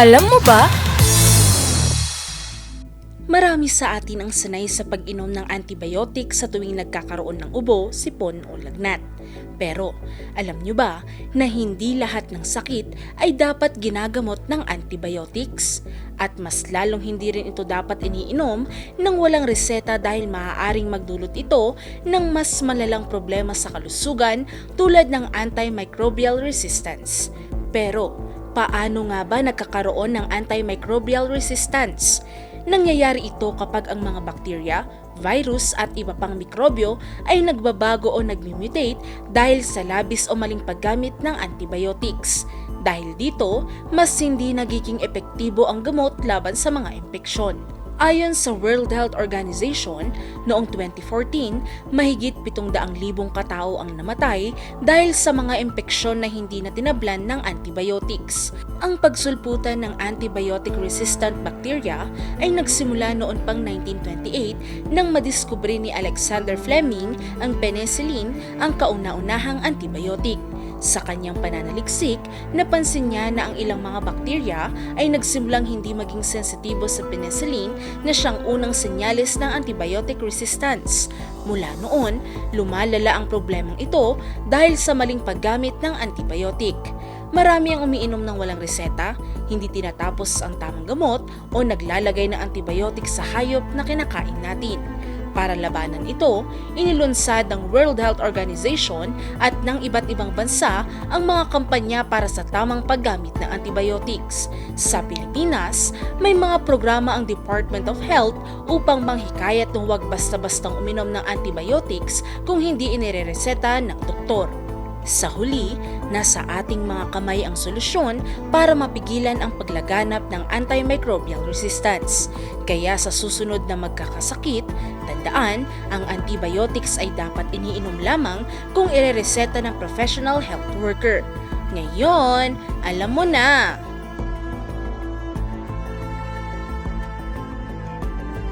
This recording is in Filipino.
Alam mo ba? Marami sa atin ang sanay sa pag-inom ng antibiotic sa tuwing nagkakaroon ng ubo, sipon o lagnat. Pero alam nyo ba na hindi lahat ng sakit ay dapat ginagamot ng antibiotics? At mas lalong hindi rin ito dapat iniinom nang walang reseta dahil maaaring magdulot ito ng mas malalang problema sa kalusugan tulad ng antimicrobial resistance. Pero paano nga ba nagkakaroon ng antimicrobial resistance? Nangyayari ito kapag ang mga bakterya, virus at iba pang mikrobyo ay nagbabago o nagmumutate dahil sa labis o maling paggamit ng antibiotics. Dahil dito, mas hindi nagiging epektibo ang gamot laban sa mga impeksyon. Ayon sa World Health Organization, noong 2014, mahigit 700,000 katao ang namatay dahil sa mga impeksyon na hindi na tinablan ng antibiotics. Ang pagsulputan ng antibiotic-resistant bacteria ay nagsimula noon pang 1928 nang madiskubre ni Alexander Fleming ang penicillin ang kauna-unahang antibiotic. Sa kanyang pananaliksik, napansin niya na ang ilang mga bakterya ay nagsimulang hindi maging sensitibo sa penicillin na siyang unang senyales ng antibiotic resistance. Mula noon, lumalala ang problemang ito dahil sa maling paggamit ng antibiotic. Marami ang umiinom ng walang reseta, hindi tinatapos ang tamang gamot o naglalagay ng antibiotic sa hayop na kinakain natin. Para labanan ito, inilunsad ng World Health Organization at ng iba't ibang bansa ang mga kampanya para sa tamang paggamit ng antibiotics. Sa Pilipinas, may mga programa ang Department of Health upang manghikayat ng huwag basta-bastang uminom ng antibiotics kung hindi inirereseta ng doktor. Sa huli, nasa ating mga kamay ang solusyon para mapigilan ang paglaganap ng antimicrobial resistance. Kaya sa susunod na magkakasakit, tandaan, ang antibiotics ay dapat iniinom lamang kung irereseta ng professional health worker. Ngayon, alam mo na!